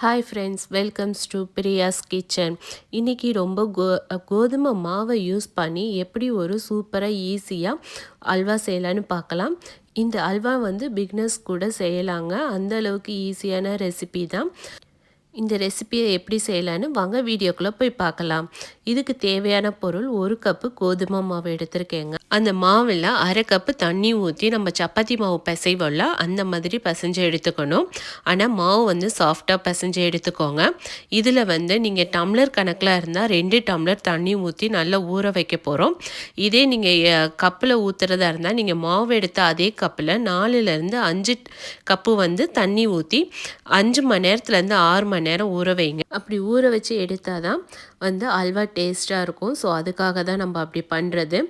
Hi friends welcomes to Priya's kitchen இன்றைக்கி ரொம்ப கோ கோதுமை மாவை யூஸ் பண்ணி எப்படி ஒரு சூப்பராக ஈஸியாக அல்வா செய்யலான்னு பார்க்கலாம். இந்த அல்வா வந்து பிக்னஸ் கூட செய்யலாங்க. அந்த அளவுக்கு ஈஸியான ரெசிபி தான். இந்த ரெசிபியை எப்படி செய்யலான்னு வாங்க வீடியோக்குள்ளே போய் பார்க்கலாம். இதுக்கு தேவையான பொருள் ஒரு கப்பு கோதுமை மாவு எடுத்திருக்கேங்க. அந்த மாவில் அரை கப்பு தண்ணி ஊற்றி நம்ம சப்பாத்தி மாவு பிசைவோம்ல அந்த மாதிரி பிசைஞ்சு எடுத்துக்கணும். ஆனால் மாவு வந்து சாஃப்டாக பிசைஞ்சு எடுத்துக்கோங்க. இதில் வந்து நீங்கள் டம்ளர் கணக்கில் இருந்தால் ரெண்டு டம்ளர் தண்ணி ஊற்றி நல்லா ஊற வைக்க போகிறோம் இதே நீங்கள் கப்பில் ஊற்றுறதா இருந்தால் நீங்கள் மாவு எடுத்த அதே கப்பில் நாலுலேருந்து அஞ்சு கப்பு வந்து தண்ணி ஊற்றி அஞ்சு மணி நேரத்துலேருந்து ஆறு மணி நேரம் ஊற வைங்க. அப்படி ஊற வச்சு எடுத்தால் தான் வந்து அல்வா டேஸ்ட்டாக இருக்கும். ஸோ அதுக்காக தான் நம்ம அப்படி பண்ணுறது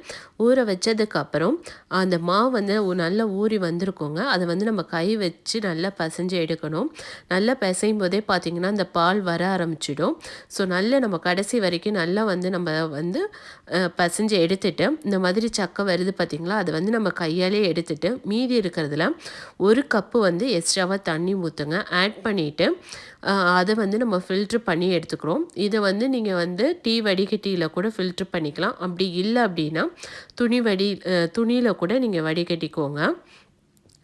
ஊற வச்சதுக்கப்புறம் அந்த மாவு வந்து நல்லா ஊறி வந்திருக்கோங்க. அதை வந்து நம்ம கை வச்சு நல்லா பசைஞ்சு எடுக்கணும். நல்லா பிசையும் போதே பார்த்திங்கன்னா அந்த பால் வர ஆரம்பிச்சிடும். ஸோ நல்லா நம்ம கடைசி வரைக்கும் நல்லா வந்து நம்ம வந்து பசைஞ்சு எடுத்துட்டு இந்த மாதிரி சக்கை வருது பார்த்திங்களா? அதை வந்து நம்ம கையாலே எடுத்துட்டு மீதி இருக்கிறதுல ஒரு கப்பு வந்து எக்ஸ்ட்ராவாக தண்ணி ஊற்றுங்க ஆட் பண்ணிவிட்டு அதை வந்து நம்ம ஃபில்ட்ரு பண்ணி எடுத்துக்கிறோம். இதை வந்து நீங்கள் வந்து டீ வடிகட்டியில் கூட ஃபில்ட்ரு பண்ணிக்கலாம். அப்படி இல்லை அப்படின்னா துணி வடி துணியில் கூட நீங்கள் வடிகட்டிக்கோங்க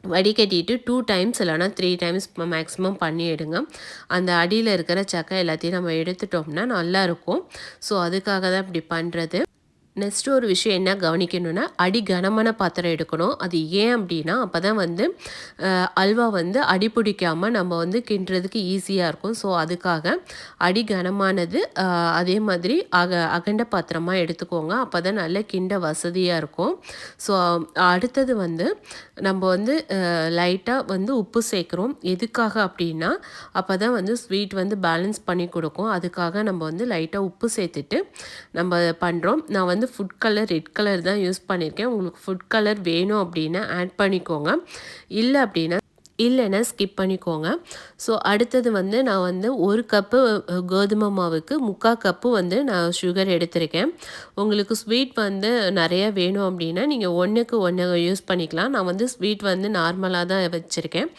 வடிகட்டிட்டு டூ டைம்ஸ் இல்லைனா த்ரீ டைம்ஸ் மேக்ஸிமம் பண்ணி எடுங்க. அந்த அடியில் இருக்கிற சக்கை எல்லாத்தையும் நம்ம எடுத்துட்டோம்னா நல்லாயிருக்கும் ஸோ அதுக்காக தான் இப்படி பண்ணுறது நெக்ஸ்ட் ஒரு விஷயம் என்ன கவனிக்கணும்னா அடி கனமான பாத்திரம் எடுக்கணும். அது ஏன் அப்படின்னா அப்போ தான் வந்து அல்வா வந்து அடி பிடிக்காமல் நம்ம வந்து கிண்டுறதுக்கு ஈஸியாக இருக்கும். ஸோ அதுக்காக அடி கனமானது அதே மாதிரி அக அகண்ட பாத்திரமாக எடுத்துக்கோங்க. அப்போ தான் நல்ல கிண்ட வசதியாக இருக்கும். ஸோ அடுத்தது வந்து நம்ம வந்து லைட்டாக வந்து உப்பு சேர்க்குறோம். எதுக்காக அப்படின்னா அப்போ தான் வந்து ஸ்வீட் வந்து பேலன்ஸ் பண்ணி கொடுக்கும். அதுக்காக நம்ம வந்து லைட்டாக உப்பு சேர்த்துட்டு நம்ம பண்ணுறோம் நான் வந்து வந்து ஃபுட் கலர் ரெட் கலர் தான் யூஸ் பண்ணியிருக்கேன் உங்களுக்கு ஃபுட் கலர் வேணும் அப்படின்னா ஆட் பண்ணிக்கோங்க. இல்லை அப்படின்னா இல்லைன்னா ஸ்கிப் பண்ணிக்கோங்க. ஸோ அடுத்தது வந்து நான் வந்து ஒரு கப்பு கோதுமை மாவுக்கு முக்கால் கப்பு வந்து நான் சுகர் எடுத்திருக்கேன். உங்களுக்கு ஸ்வீட் வந்து நிறையா வேணும் அப்படின்னா நீங்கள் ஒன்றுக்கு ஒன்று யூஸ் பண்ணிக்கலாம். நான் வந்து ஸ்வீட் வந்து நார்மலாக தான் வச்சுருக்கேன்.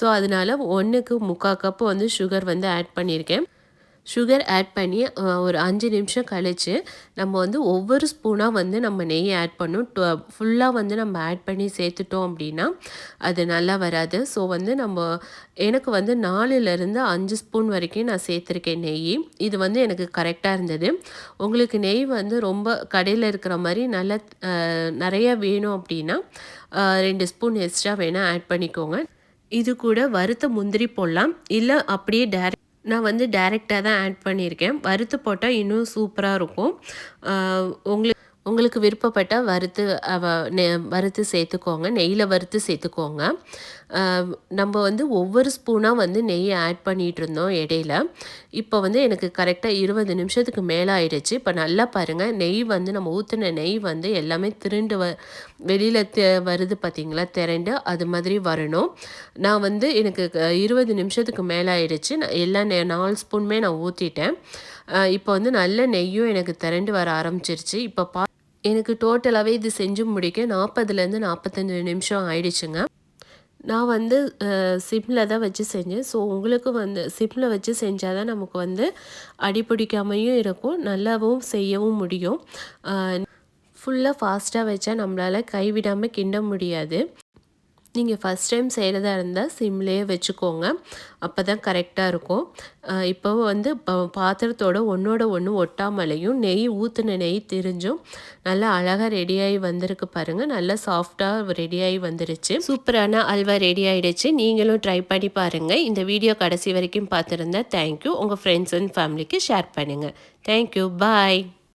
ஸோ அதனால் ஒன்றுக்கு முக்கால் கப்பு வந்து சுகர் வந்து ஆட் பண்ணியிருக்கேன் சுகர் ஆட் பண்ணி ஒரு அஞ்சு நிமிஷம் கழித்து நம்ம வந்து ஒவ்வொரு ஸ்பூனாக வந்து நம்ம நெய் ஆட் பண்ணும் ஃபுல்லாக வந்து நம்ம ஆட் பண்ணி சேர்த்துட்டோம் அப்படின்னா அது நல்லா வராது. ஸோ வந்து நம்ம எனக்கு வந்து நாலுலேருந்து அஞ்சு ஸ்பூன் வரைக்கும் நான் சேர்த்துருக்கேன் நெய். இது வந்து எனக்கு கரெக்டாக இருந்தது. உங்களுக்கு நெய் வந்து ரொம்ப கடையில் இருக்கிற மாதிரி நல்லா நிறைய வேணும் அப்படின்னா ரெண்டு ஸ்பூன் எக்ஸ்ட்ரா வேணால் ஆட் பண்ணிக்கோங்க. இது கூட வறுத்த முந்திரி போடலாம். இல்லை அப்படியே டேரெக்ட் நான் வந்து டைரெக்டாக தான் ஆட் பண்ணியிருக்கேன். வறுத்து போட்டால் இன்னும் சூப்பராக இருக்கும். உங்களுக்கு உங்களுக்கு விருப்பப்பட்டால் வறுத்து வறுத்து சேர்த்துக்கோங்க. நெய்யில் வறுத்து சேர்த்துக்கோங்க. நம்ம வந்து ஒவ்வொரு ஸ்பூனாக வந்து நெய்யை ஆட் பண்ணிகிட்டு இருந்தோம் இடையில. இப்போ வந்து எனக்கு கரெக்டாக இருபது நிமிஷத்துக்கு மேலே ஆயிடுச்சு. இப்போ நல்லா பாருங்கள் நெய் வந்து நம்ம ஊற்றின நெய் வந்து எல்லாமே திருண்டு வ வெளியில் தெ வருது பார்த்திங்களா திரண்டு அது மாதிரி வரணும். நான் வந்து எனக்கு இருபது நிமிஷத்துக்கு மேலே ஆயிடுச்சு. நான் எல்லா நெ நாலு ஸ்பூனுமே நான் ஊற்றிட்டேன் இப்போ வந்து நல்ல நெய்யும் எனக்கு திரண்டு வர ஆரம்பிச்சிருச்சு. இப்போ பா எனக்கு டோட்டலாகவே இது செஞ்சு முடிக்க நாற்பதுலேருந்து நாற்பத்தஞ்சு நிமிஷம் ஆயிடுச்சுங்க. நான் வந்து சிம்மில் தான் வச்சு செஞ்சேன். ஸோ உங்களுக்கு வந்து சிம்மில் வச்சு செஞ்சால் தான் நமக்கு வந்து அடிப்பிடிக்காமையும் இருக்கும் நல்லாவும் செய்யவும் முடியும். ஃபுல்லாக ஃபாஸ்ட்டாக வச்சா நம்மளால் கைவிடாமல் கிண்ட முடியாது. நீங்கள் ஃபஸ்ட் டைம் செய்கிறதா இருந்தால் சிம்லேயே வச்சுக்கோங்க. அப்போ தான் கரெக்டாக இருக்கும். இப்போ வந்து பாத்திரத்தோட ஒன்றோட ஒன்று ஒட்டாமலையும் நெய் ஊற்றின நெய் திரிஞ்சும் நல்லா அழகாக ரெடியாகி வந்திருக்கு பாருங்கள் நல்லா சாஃப்டாக ரெடியாகி வந்துருச்சு. சூப்பரான அல்வா ரெடி ஆகிடுச்சு நீங்களும் ட்ரை பண்ணி பாருங்கள் இந்த வீடியோ கடைசி வரைக்கும் பார்த்துருந்தா தேங்க்யூ உங்கள் ஃப்ரெண்ட்ஸ் அண்ட் ஃபேமிலிக்கு ஷேர் பண்ணுங்கள் தேங்க்யூ பாய்